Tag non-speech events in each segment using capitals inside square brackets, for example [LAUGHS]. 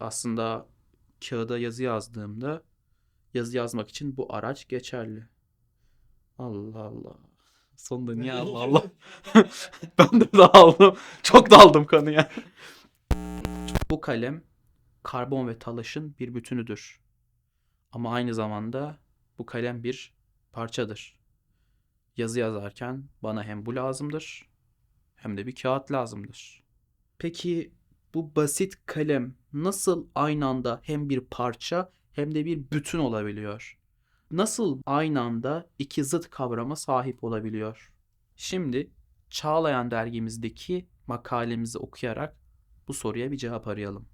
aslında kağıda yazı yazdığımda yazı yazmak için bu araç geçerli. Allah Allah. Sonunda niye [LAUGHS] Allah Allah? [LAUGHS] ben de dağıldım. Çok daldım konuya. Bu kalem karbon ve talaşın bir bütünüdür. Ama aynı zamanda bu kalem bir parçadır. Yazı yazarken bana hem bu lazımdır hem de bir kağıt lazımdır. Peki bu basit kalem nasıl aynı anda hem bir parça hem de bir bütün olabiliyor? Nasıl aynı anda iki zıt kavrama sahip olabiliyor? Şimdi Çağlayan dergimizdeki makalemizi okuyarak bu soruya bir cevap arayalım.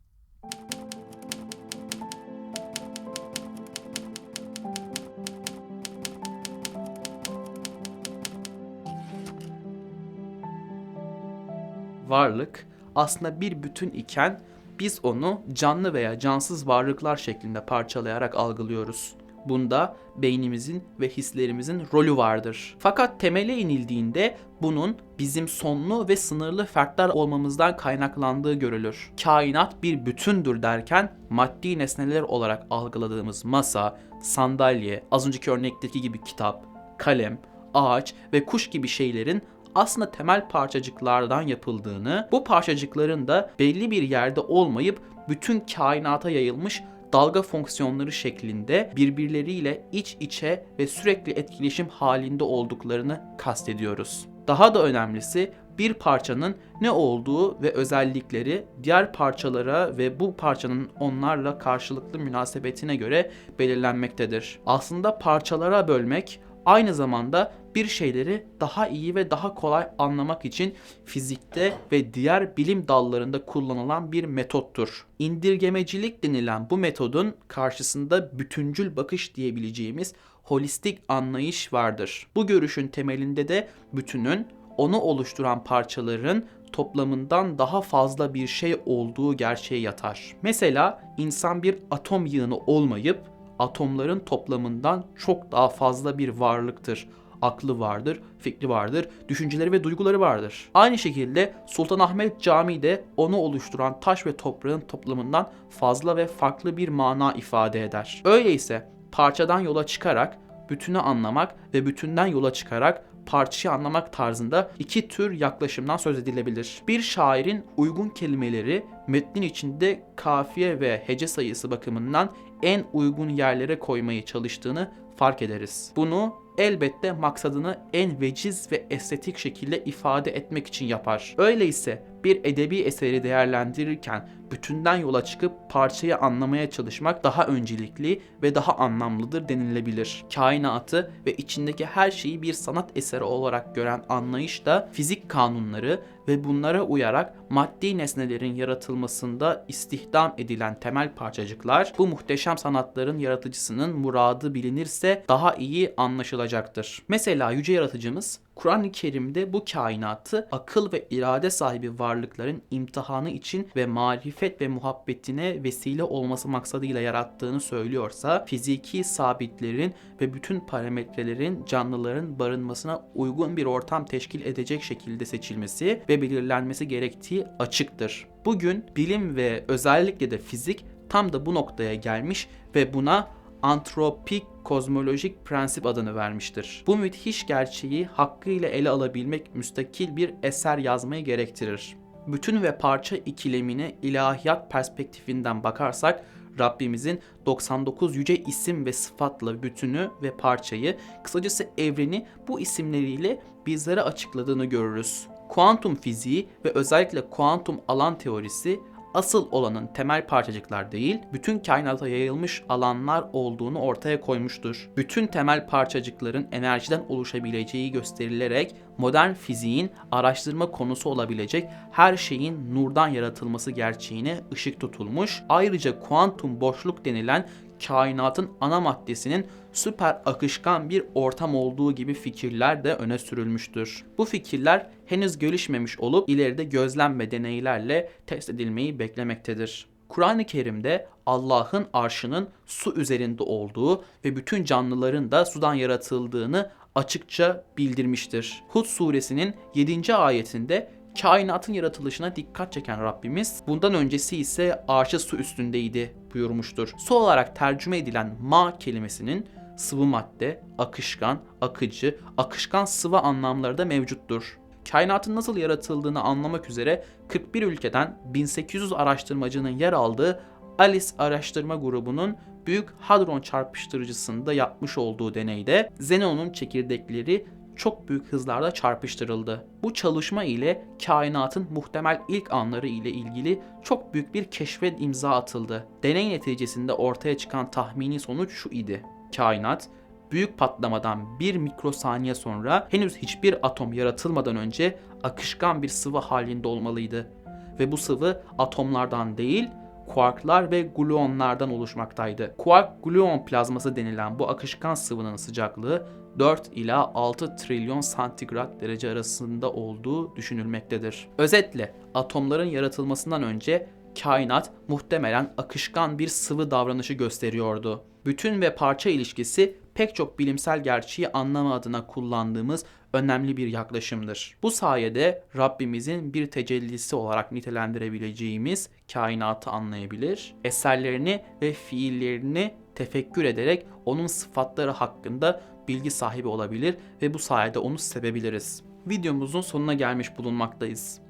Varlık aslında bir bütün iken biz onu canlı veya cansız varlıklar şeklinde parçalayarak algılıyoruz. Bunda beynimizin ve hislerimizin rolü vardır. Fakat temele inildiğinde bunun bizim sonlu ve sınırlı fertler olmamızdan kaynaklandığı görülür. Kainat bir bütündür derken maddi nesneler olarak algıladığımız masa, sandalye, az önceki örnekteki gibi kitap, kalem, ağaç ve kuş gibi şeylerin aslında temel parçacıklardan yapıldığını, bu parçacıkların da belli bir yerde olmayıp bütün kainata yayılmış dalga fonksiyonları şeklinde birbirleriyle iç içe ve sürekli etkileşim halinde olduklarını kastediyoruz. Daha da önemlisi bir parçanın ne olduğu ve özellikleri diğer parçalara ve bu parçanın onlarla karşılıklı münasebetine göre belirlenmektedir. Aslında parçalara bölmek aynı zamanda bir şeyleri daha iyi ve daha kolay anlamak için fizikte ve diğer bilim dallarında kullanılan bir metottur. İndirgemecilik denilen bu metodun karşısında bütüncül bakış diyebileceğimiz holistik anlayış vardır. Bu görüşün temelinde de bütünün onu oluşturan parçaların toplamından daha fazla bir şey olduğu gerçeği yatar. Mesela insan bir atom yığını olmayıp atomların toplamından çok daha fazla bir varlıktır. Aklı vardır, fikri vardır, düşünceleri ve duyguları vardır. Aynı şekilde Sultanahmet Camii de onu oluşturan taş ve toprağın toplamından fazla ve farklı bir mana ifade eder. Öyleyse parçadan yola çıkarak bütünü anlamak ve bütünden yola çıkarak parçayı anlamak tarzında iki tür yaklaşımdan söz edilebilir. Bir şairin uygun kelimeleri metnin içinde kafiye ve hece sayısı bakımından en uygun yerlere koymaya çalıştığını fark ederiz. Bunu elbette maksadını en veciz ve estetik şekilde ifade etmek için yapar. Öyleyse bir edebi eseri değerlendirirken bütünden yola çıkıp parçayı anlamaya çalışmak daha öncelikli ve daha anlamlıdır denilebilir. Kainatı ve içindeki her şeyi bir sanat eseri olarak gören anlayış da fizik kanunları ve bunlara uyarak maddi nesnelerin yaratılmasında istihdam edilen temel parçacıklar bu muhteşem sanatların yaratıcısının muradı bilinirse daha iyi anlaşılacaktır. Mesela yüce yaratıcımız Kur'an-ı Kerim'de bu kainatı akıl ve irade sahibi varlıkların imtihanı için ve marifet ve muhabbetine vesile olması maksadıyla yarattığını söylüyorsa fiziki sabitlerin ve bütün parametrelerin canlıların barınmasına uygun bir ortam teşkil edecek şekilde seçilmesi ve belirlenmesi gerektiği açıktır. Bugün bilim ve özellikle de fizik tam da bu noktaya gelmiş ve buna antropik kozmolojik prensip adını vermiştir. Bu müthiş gerçeği hakkıyla ele alabilmek müstakil bir eser yazmayı gerektirir. Bütün ve parça ikilemine ilahiyat perspektifinden bakarsak Rabbimizin 99 yüce isim ve sıfatla bütünü ve parçayı, kısacası evreni bu isimleriyle bizlere açıkladığını görürüz. Kuantum fiziği ve özellikle kuantum alan teorisi asıl olanın temel parçacıklar değil, bütün kainata yayılmış alanlar olduğunu ortaya koymuştur. Bütün temel parçacıkların enerjiden oluşabileceği gösterilerek modern fiziğin araştırma konusu olabilecek her şeyin nurdan yaratılması gerçeğine ışık tutulmuş. Ayrıca kuantum boşluk denilen kainatın ana maddesinin süper akışkan bir ortam olduğu gibi fikirler de öne sürülmüştür. Bu fikirler henüz gelişmemiş olup ileride gözlem ve deneylerle test edilmeyi beklemektedir. Kur'an-ı Kerim'de Allah'ın arşının su üzerinde olduğu ve bütün canlıların da sudan yaratıldığını açıkça bildirmiştir. Hud suresinin 7. ayetinde Kainatın yaratılışına dikkat çeken Rabbimiz bundan öncesi ise arşı su üstündeydi buyurmuştur. Su olarak tercüme edilen ma kelimesinin sıvı madde, akışkan, akıcı, akışkan sıvı anlamları da mevcuttur. Kainatın nasıl yaratıldığını anlamak üzere 41 ülkeden 1800 araştırmacının yer aldığı ALICE araştırma grubunun Büyük Hadron çarpıştırıcısında yapmış olduğu deneyde xenonun çekirdekleri çok büyük hızlarda çarpıştırıldı. Bu çalışma ile kainatın muhtemel ilk anları ile ilgili çok büyük bir keşfe imza atıldı. Deney neticesinde ortaya çıkan tahmini sonuç şu idi. Kainat büyük patlamadan bir mikrosaniye sonra henüz hiçbir atom yaratılmadan önce akışkan bir sıvı halinde olmalıydı. Ve bu sıvı atomlardan değil, kuarklar ve gluonlardan oluşmaktaydı. Kuark gluon plazması denilen bu akışkan sıvının sıcaklığı 4 ila 6 trilyon santigrat derece arasında olduğu düşünülmektedir. Özetle atomların yaratılmasından önce kainat muhtemelen akışkan bir sıvı davranışı gösteriyordu. Bütün ve parça ilişkisi pek çok bilimsel gerçeği anlama adına kullandığımız önemli bir yaklaşımdır. Bu sayede Rabbimizin bir tecellisi olarak nitelendirebileceğimiz kainatı anlayabilir, eserlerini ve fiillerini tefekkür ederek onun sıfatları hakkında bilgi sahibi olabilir ve bu sayede onu sevebiliriz. Videomuzun sonuna gelmiş bulunmaktayız.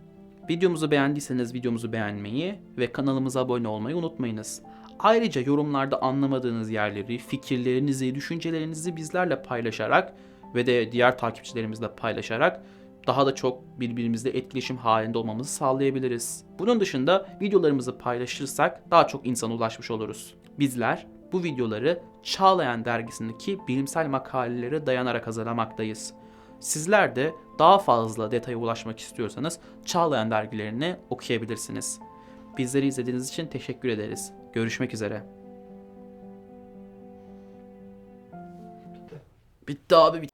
Videomuzu beğendiyseniz videomuzu beğenmeyi ve kanalımıza abone olmayı unutmayınız. Ayrıca yorumlarda anlamadığınız yerleri, fikirlerinizi, düşüncelerinizi bizlerle paylaşarak ve de diğer takipçilerimizle paylaşarak daha da çok birbirimizle etkileşim halinde olmamızı sağlayabiliriz. Bunun dışında videolarımızı paylaşırsak daha çok insana ulaşmış oluruz. Bizler bu videoları Çağlayan dergisindeki bilimsel makalelere dayanarak hazırlamaktayız. Sizler de daha fazla detaya ulaşmak istiyorsanız Çağlayan dergilerini okuyabilirsiniz. Bizleri izlediğiniz için teşekkür ederiz. Görüşmek üzere. Bitti abi bitti.